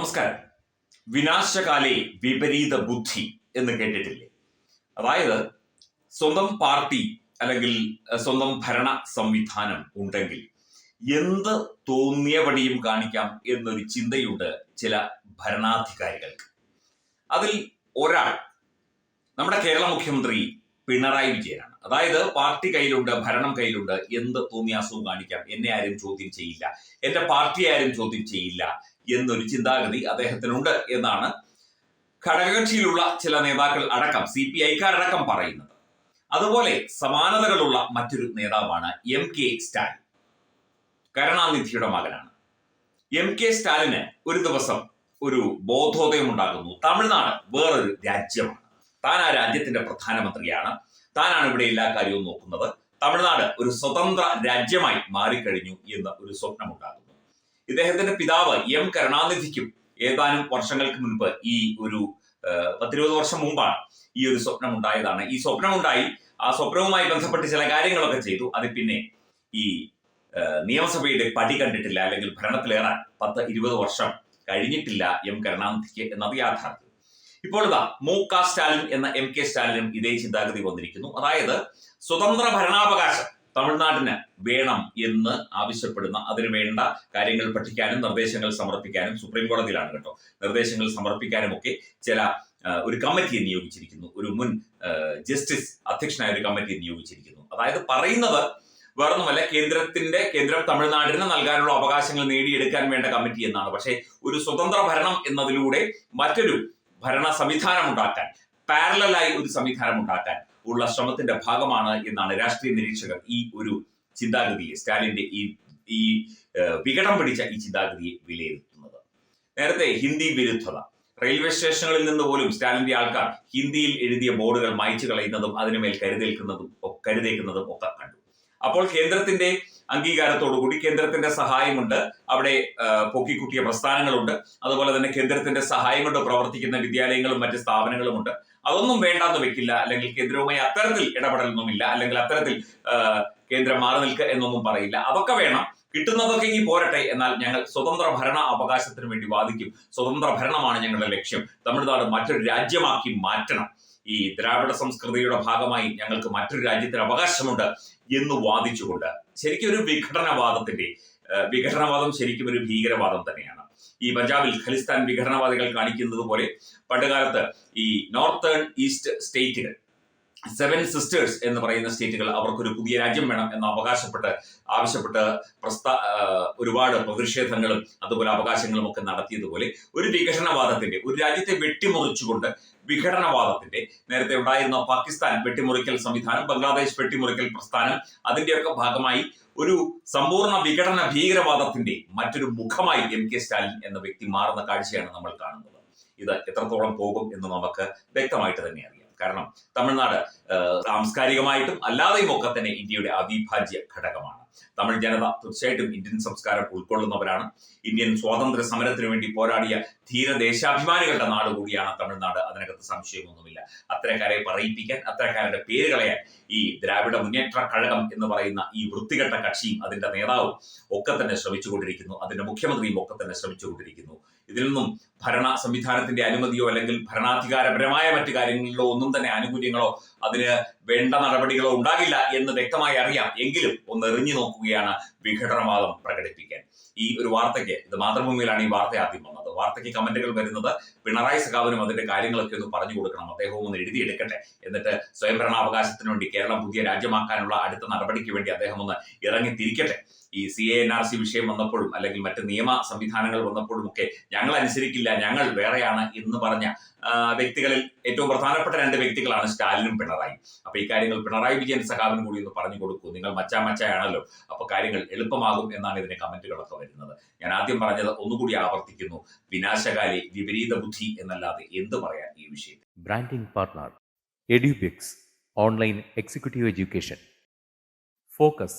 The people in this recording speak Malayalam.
നമസ്കാരം. വിനാശകാലേ വിപരീത ബുദ്ധി എന്ന് കേട്ടിട്ടില്ലേ? അതായത് സ്വന്തം പാർട്ടി അല്ലെങ്കിൽ സ്വന്തം ഭരണ സംവിധാനം ഉണ്ടെങ്കിൽ എന്ത് തോന്നിയപടിയും കാണിക്കാം എന്നൊരു ചിന്തയുണ്ട് ചില ഭരണാധികാരികൾക്ക്. അതിൽ ഒരാൾ നമ്മുടെ കേരള മുഖ്യമന്ത്രി പിണറായി വിജയനാണ്. അതായത് പാർട്ടി കയ്യിലുണ്ട് ഭരണം കയ്യിലുണ്ട് എന്ത് തോന്നിയാസവും കാണിക്കാം. എന്നെ ആരും ചോദ്യം ചെയ്യില്ല. എന്റെ പാർട്ടിയെ ആരും ചോദ്യം ചെയ്യില്ല. എന്നൊരു ചിന്താഗതി അദ്ദേഹത്തിനുണ്ട് എന്നാണ് ഘടകകക്ഷിയിലുള്ള ചില നേതാക്കൾ അടക്കം സി പി ഐക്കാരടക്കം പറയുന്നത്. അതുപോലെ സമാനതകളുള്ള മറ്റൊരു നേതാവാണ് എം കെ സ്റ്റാലിൻ കരുണാനിധിയുടെ മകനാണ്. എം കെ സ്റ്റാലിന് ഒരു ദിവസം ഒരു ബോധോദയം ഉണ്ടാകുന്നു തമിഴ്നാട് വേറൊരു രാജ്യമാണ്. താൻ ആ രാജ്യത്തിന്റെ പ്രധാനമന്ത്രിയാണ്. താനാണ് ഇവിടെ എല്ലാ കാര്യവും നോക്കുന്നത്. തമിഴ്നാട് ഒരു സ്വതന്ത്ര രാജ്യമായി മാറിക്കഴിഞ്ഞു എന്ന് ഒരു സ്വപ്നമുണ്ടാകുന്നു. ഇദ്ദേഹത്തിന്റെ പിതാവ് എം കരുണാനിധിക്കും ഏതാനും വർഷങ്ങൾക്ക് മുൻപ് ഈ ഒരു പത്തിരുപത് വർഷം മുമ്പാണ് ഈ ഒരു സ്വപ്നം ഉണ്ടായതാണ് ഈ സ്വപ്നം ഉണ്ടായി ആ സ്വപ്നവുമായി ബന്ധപ്പെട്ട് ചില കാര്യങ്ങളൊക്കെ ചെയ്തു. അത് പിന്നെ ഈ നിയമസഭയുടെ പടി കണ്ടിട്ടില്ല അല്ലെങ്കിൽ ഭരണത്തിലേറാൻ പത്ത് ഇരുപത് വർഷം കഴിഞ്ഞിട്ടില്ല എം കരുണാനിധിക്ക് എന്നത് യാഥാർത്ഥ്യം. ഇപ്പോൾ ഇതാ മു ക സ്റ്റാലിൻ എന്ന എം കെ സ്റ്റാലിനും ഇതേ ചിന്താഗതി വന്നിരിക്കുന്നു. അതായത് സ്വതന്ത്ര ഭരണാവകാശം തമിഴ്നാടിന് വേണം എന്ന് ആവശ്യപ്പെടുന്ന അതിന് വേണ്ട കാര്യങ്ങൾ പഠിക്കാനും നിർദ്ദേശങ്ങൾ സമർപ്പിക്കാനും സുപ്രീം കോടതിയിലാണ് കേട്ടോ. നിർദ്ദേശങ്ങൾ സമർപ്പിക്കാനും ഒക്കെ ചില ഒരു കമ്മിറ്റിയെ നിയോഗിച്ചിരിക്കുന്നു. ഒരു മുൻ ജസ്റ്റിസ് അധ്യക്ഷനായ ഒരു കമ്മിറ്റിയെ നിയോഗിച്ചിരിക്കുന്നു. അതായത് പറയുന്നത് വേറൊന്നുമല്ല കേന്ദ്രത്തിന്റെ കേന്ദ്രം തമിഴ്നാടിന് നൽകാനുള്ള അവകാശങ്ങൾ നേടിയെടുക്കാൻ വേണ്ട കമ്മിറ്റി എന്നാണ്. പക്ഷേ ഒരു സ്വതന്ത്ര ഭരണം എന്നതിലൂടെ മറ്റൊരു ഭരണ സംവിധാനം ഉണ്ടാക്കാൻ പാരലായി ഒരു സംവിധാനം ഉണ്ടാക്കാൻ ഉള്ള ശ്രമത്തിന്റെ ഭാഗമാണ് എന്നാണ് രാഷ്ട്രീയ നിരീക്ഷകർ ഈ ഒരു ചിന്താഗതിയെ സ്റ്റാലിന്റെ ഈ ഈ വികടം പിടിച്ച ഈ ചിന്താഗതിയെ വിലയിരുത്തുന്നത്. നേരത്തെ ഹിന്ദി വിരുദ്ധത. റെയിൽവേ സ്റ്റേഷനുകളിൽ നിന്ന് പോലും സ്റ്റാലിന്റെ ആൾക്കാർ ഹിന്ദിയിൽ എഴുതിയ ബോർഡുകൾ മായ്ച്ചു കളയുന്നതും അതിനുമേൽ കരുതേൽക്കുന്നതും കരുതേക്കുന്നതും ഒക്കെ കണ്ടു. അപ്പോൾ കേന്ദ്രത്തിന്റെ അംഗീകാരത്തോടുകൂടി കേന്ദ്രത്തിന്റെ സഹായമുണ്ട്. അവിടെ പൊക്കിക്കുട്ടിയ പ്രസ്ഥാനങ്ങളുണ്ട്. അതുപോലെ തന്നെ കേന്ദ്രത്തിന്റെ സഹായം കൊണ്ട് പ്രവർത്തിക്കുന്ന വിദ്യാലയങ്ങളും മറ്റ് സ്ഥാപനങ്ങളും ഉണ്ട് അതൊന്നും വേണ്ടാന്ന് വെക്കില്ല. അല്ലെങ്കിൽ കേന്ദ്രവുമായി അത്തരത്തിൽ ഇടപെടലൊന്നുമില്ല. അല്ലെങ്കിൽ അത്തരത്തിൽ കേന്ദ്രം മാറി നിൽക്കുക എന്നൊന്നും പറയില്ല. അതൊക്കെ വേണം. കിട്ടുന്നതൊക്കെ ഈ പോരട്ടെ. എന്നാൽ ഞങ്ങൾ സ്വതന്ത്ര ഭരണ അവകാശത്തിന് വേണ്ടി വാദിക്കും. സ്വതന്ത്ര ഭരണമാണ് ഞങ്ങളുടെ ലക്ഷ്യം. തമിഴ്നാട് മറ്റൊരു രാജ്യമാക്കി മാറ്റണം. ഈ ദ്രാവിഡ സംസ്കൃതിയുടെ ഭാഗമായി ഞങ്ങൾക്ക് മറ്റൊരു രാജ്യത്തിന് അവകാശമുണ്ട് എന്ന് വാദിച്ചുകൊണ്ട് ശരിക്കും ഒരു വിഘടനവാദത്തിന്റെ വിഘടനവാദം ശരിക്കും ഒരു ഭീകരവാദം തന്നെയാണ്. ഈ പഞ്ചാബിൽ ഖലിസ്ഥാൻ വിഘടനവാദികൾ കാണിക്കുന്നത് പോലെ പണ്ടുകാലത്ത് ഈ നോർത്തേൺ ഈസ്റ്റ് സ്റ്റേറ്റുകൾ സെവൻ സിസ്റ്റേഴ്സ് എന്ന് പറയുന്ന സ്റ്റേറ്റുകൾ അവർക്കൊരു പുതിയ രാജ്യം വേണം എന്ന് അവകാശപ്പെട്ട് ആവശ്യപ്പെട്ട് പ്രസ്താ ഒരുപാട് പ്രതിഷേധങ്ങളും അതുപോലെ അവകാശങ്ങളും ഒക്കെ നടത്തിയതുപോലെ ഒരു വിഘടനവാദത്തിന്റെ ഒരു രാജ്യത്തെ വെട്ടിമുറിച്ചുകൊണ്ട് വിഘടനവാദത്തിന്റെ നേരത്തെ ഉണ്ടായിരുന്ന പാകിസ്ഥാൻ വെട്ടിമുറിക്കൽ സംവിധാനം ബംഗ്ലാദേശ് വെട്ടിമുറിക്കൽ പ്രസ്ഥാനം അതിന്റെയൊക്കെ ഭാഗമായി ഒരു സമ്പൂർണ വിഘടന ഭീകരവാദത്തിന്റെ മറ്റൊരു മുഖമായി എം കെ സ്റ്റാലിൻ എന്ന വ്യക്തി മാറുന്ന കാഴ്ചയാണ് നമ്മൾ കാണുന്നത്. ഇത് എത്രത്തോളം പോകും എന്ന് നമുക്ക് വ്യക്തമായിട്ട് തന്നെ കാരണം തമിഴ്നാട് സാംസ്കാരികമായിട്ടും അല്ലാതെയും ഒക്കെ തന്നെ ഇന്ത്യയുടെ അവിഭാജ്യ ഘടകമാണ്. തമിഴ് ജനത തീർച്ചയായിട്ടും ഇന്ത്യൻ സംസ്കാരം ഉൾക്കൊള്ളുന്നവരാണ്. ഇന്ത്യൻ സ്വാതന്ത്ര്യ സമരത്തിന് വേണ്ടി പോരാടിയ ധീര ദേശാഭിമാനികളുടെ നാട് കൂടിയാണ് തമിഴ്നാട്. അതിനകത്ത് സംശയമൊന്നുമില്ല. അത്തരക്കാരെ പറയിപ്പിക്കാൻ അത്തരക്കാരുടെ പേര് കളയാൻ ഈ ദ്രാവിഡ മുന്നേറ്റ കഴകം എന്ന് പറയുന്ന ഈ വൃത്തികെട്ട കക്ഷിയും അതിന്റെ നേതാവും ഒക്കെ തന്നെ ശ്രമിച്ചുകൊണ്ടിരിക്കുന്നു. അതിന്റെ മുഖ്യമന്ത്രിയും ഒക്കെ തന്നെ ശ്രമിച്ചുകൊണ്ടിരിക്കുന്നു. ഇതിൽ നിന്നും ഭരണ സംവിധാനത്തിന്റെ അനുമതിയോ അല്ലെങ്കിൽ ഭരണാധികാരപരമായ മറ്റു കാര്യങ്ങളിലോ ഒന്നും തന്നെ ആനുകൂല്യങ്ങളോ അതിന് വേണ്ട നടപടികളോ ഉണ്ടാകില്ല എന്ന് വ്യക്തമായി അറിയാം. എങ്കിലും ഒന്ന് എറിഞ്ഞു നോക്കുകയാണ് വിഘടനവാദം പ്രകടിപ്പിക്കാൻ. ഈ ഒരു വാർത്തയ്ക്ക് ഇത് മാതൃഭൂമിയിലാണ് ഈ വാർത്ത ആദ്യം വന്നത്. വാർത്തയ്ക്ക് കമന്റുകൾ വരുന്നത് പിണറായി സഖാവിനും അതിന്റെ കാര്യങ്ങളൊക്കെ ഒന്ന് പറഞ്ഞു കൊടുക്കണം അദ്ദേഹവും ഒന്ന് എഴുതിയെടുക്കട്ടെ എന്നിട്ട് സ്വയംഭരണാവകാശത്തിന് വേണ്ടി കേരളം പുതിയ രാജ്യമാക്കാനുള്ള അടുത്ത നടപടിക്ക് വേണ്ടി അദ്ദേഹം ഒന്ന് ഇറങ്ങി തിരിക്കട്ടെ ഈ C A N R C വിഷയം വന്നപ്പോഴും അല്ലെങ്കിൽ മറ്റ് നിയമ സംവിധാനങ്ങൾ വന്നപ്പോഴും ഒക്കെ ഞങ്ങൾ അനുസരിക്കില്ല ഞങ്ങൾ വേറെയാണ് എന്ന് പറഞ്ഞ വ്യക്തികളിൽ ഏറ്റവും പ്രധാനപ്പെട്ട രണ്ട് വ്യക്തികളാണ് സ്റ്റാലിനും പിണറായി അപ്പൊ ഈ കാര്യങ്ങൾ പിണറായി വിജയൻ സഖാവിനും കൂടി ഒന്ന് പറഞ്ഞു കൊടുക്കൂ. നിങ്ങൾ മച്ചാ മച്ചായാണല്ലോ അപ്പൊ കാര്യങ്ങൾ എളുപ്പമാകും എന്നാണ് ഇതിന്റെ കമന്റുകളൊക്കെ വരുന്നത്. ഞാൻ ആദ്യം പറഞ്ഞത് ഒന്നുകൂടി ആവർത്തിക്കുന്നു. വിനാശകാലി വിപരീത ബുദ്ധി എന്നല്ലാതെ എന്ത് പറയാൻ ഈ വിഷയത്തിൽ? Branding partner Edubix online executive education focus